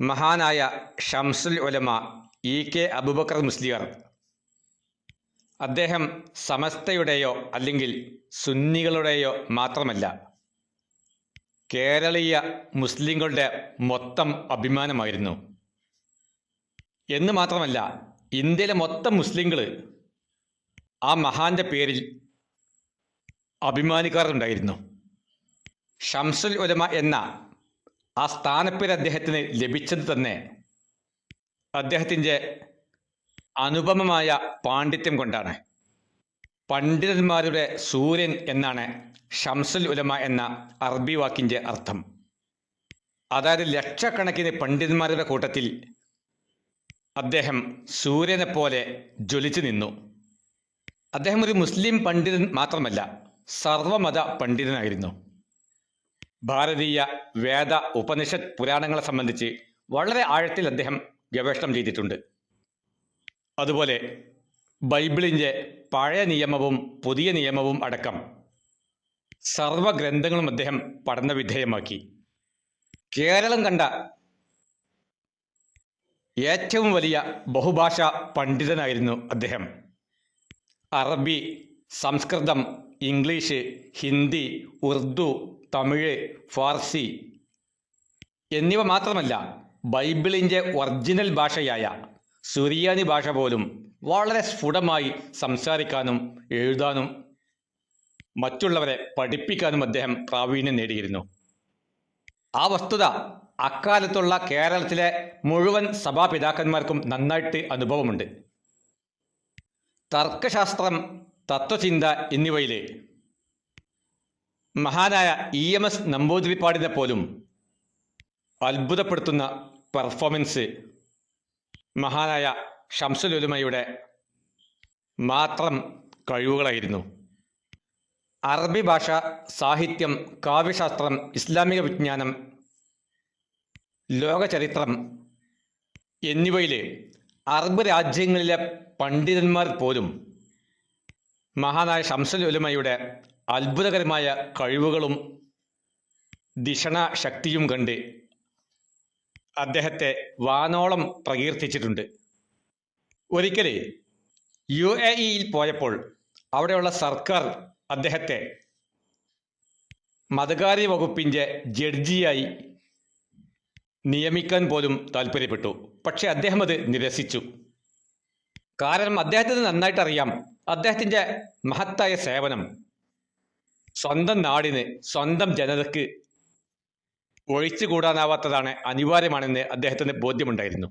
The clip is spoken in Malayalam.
മഹാനായ ഷംസുൽ ഉലമ ഇ കെ അബുബക്കർ മുസ്ലിയർ. അദ്ദേഹം സമസ്തയുടെയോ അല്ലെങ്കിൽ സുന്നികളുടെയോ മാത്രമല്ല കേരളീയ മുസ്ലിങ്ങളുടെ മൊത്തം അഭിമാനമായിരുന്നു. എന്ന് മാത്രമല്ല ഇന്ത്യയിലെ മൊത്തം മുസ്ലിങ്ങൾ ആ മഹാന്റെ പേരിൽ അഭിമാനിക്കാറുണ്ടായിരുന്നു. ഷംസുൽ ഉലമ എന്ന ആ സ്ഥാനപ്പേര് അദ്ദേഹത്തിന് ലഭിച്ചത് തന്നെ അദ്ദേഹത്തിന്റെ അനുപമമായ പാണ്ഡിത്യം കൊണ്ടാണ്. പണ്ഡിതന്മാരുടെ സൂര്യൻ എന്നാണ് ഷംസുൽ ഉലമ എന്ന അറബി വാക്കിന്റെ അർത്ഥം. അതായത് ലക്ഷക്കണക്കിന് പണ്ഡിതന്മാരുടെ കൂട്ടത്തിൽ അദ്ദേഹം സൂര്യനെ പോലെ ജ്വലിച്ചു നിന്നു. അദ്ദേഹം ഒരു മുസ്ലിം പണ്ഡിതൻ മാത്രമല്ല സർവമത പണ്ഡിതനായിരുന്നു. ഭാരതീയ വേദ ഉപനിഷത്ത് പുരാണങ്ങളെ സംബന്ധിച്ച് വളരെ ആഴത്തിൽ അദ്ദേഹം ഗവേഷണം ചെയ്തിട്ടുണ്ട്. അതുപോലെ ബൈബിളിന്റെ പഴയ നിയമവും പുതിയ നിയമവും അടക്കം സർവഗ്രന്ഥങ്ങളും അദ്ദേഹം പഠന വിധേയമാക്കി. കേരളം കണ്ട ഏറ്റവും വലിയ ബഹുഭാഷാ പണ്ഡിതനായിരുന്നു അദ്ദേഹം. അറബി സംസ്കൃതം ഇംഗ്ലീഷ് ഹിന്ദി ഉറുദു തമിഴ് ഫാർസി എന്നിവ മാത്രമല്ല ബൈബിളിന്റെ ഒറിജിനൽ ഭാഷയായ സുറിയാനി ഭാഷ പോലും വളരെ സ്ഫുടമായി സംസാരിക്കാനും എഴുതാനും മറ്റുള്ളവരെ പഠിപ്പിക്കാനും അദ്ദേഹം പ്രാവീണ്യം നേടിയിരുന്നു. ആ വസ്തുത അക്കാലത്തുള്ള കേരളത്തിലെ മുഴുവൻ സഭാപിതാക്കന്മാർക്കും നന്നായിട്ട് അനുഭവമുണ്ട്. തർക്കശാസ്ത്രം തത്വചിന്ത എന്നിവയിൽ മഹാനായ ഇ എം എസ് നമ്പൂതിരിപ്പാടിനെ പോലും അത്ഭുതപ്പെടുത്തുന്ന പെർഫോമൻസ് മഹാനായ ഷംസുലുലുമയുടെ മാത്രം കഴിവുകളായിരുന്നു. അറബി ഭാഷ സാഹിത്യം കാവ്യശാസ്ത്രം ഇസ്ലാമിക വിജ്ഞാനം ലോകചരിത്രം എന്നിവയിൽ അറബ് രാജ്യങ്ങളിലെ പണ്ഡിതന്മാർ പോലും മഹാനായ ഷംസുൽ ഉലമയുടെ അത്ഭുതകരമായ കഴിവുകളും ദിഷണ ശക്തിയും കണ്ട് അദ്ദേഹത്തെ വാനോളം പ്രകീർത്തിച്ചിട്ടുണ്ട്. ഒരിക്കൽ യു എ ഇയിൽ പോയപ്പോൾ അവിടെയുള്ള സർക്കാർ അദ്ദേഹത്തെ മതകാര്യ വകുപ്പിന്റെ ജഡ്ജിയായി നിയമിക്കാൻ പോലും താല്പര്യപ്പെട്ടു. പക്ഷെ അദ്ദേഹം അത് നിരസിച്ചു. കാരണം അദ്ദേഹത്തിന് നന്നായിട്ടറിയാം. അദ്ദേഹത്തിന്റെ മഹത്തായ സേവനം സ്വന്തം നാടിന് സ്വന്തം ജനതയ്ക്ക് ഒഴിച്ചുകൂടാനാവാത്തതാണ് അനിവാര്യമാണെന്ന് അദ്ദേഹത്തിന് ബോധ്യമുണ്ടായിരുന്നു.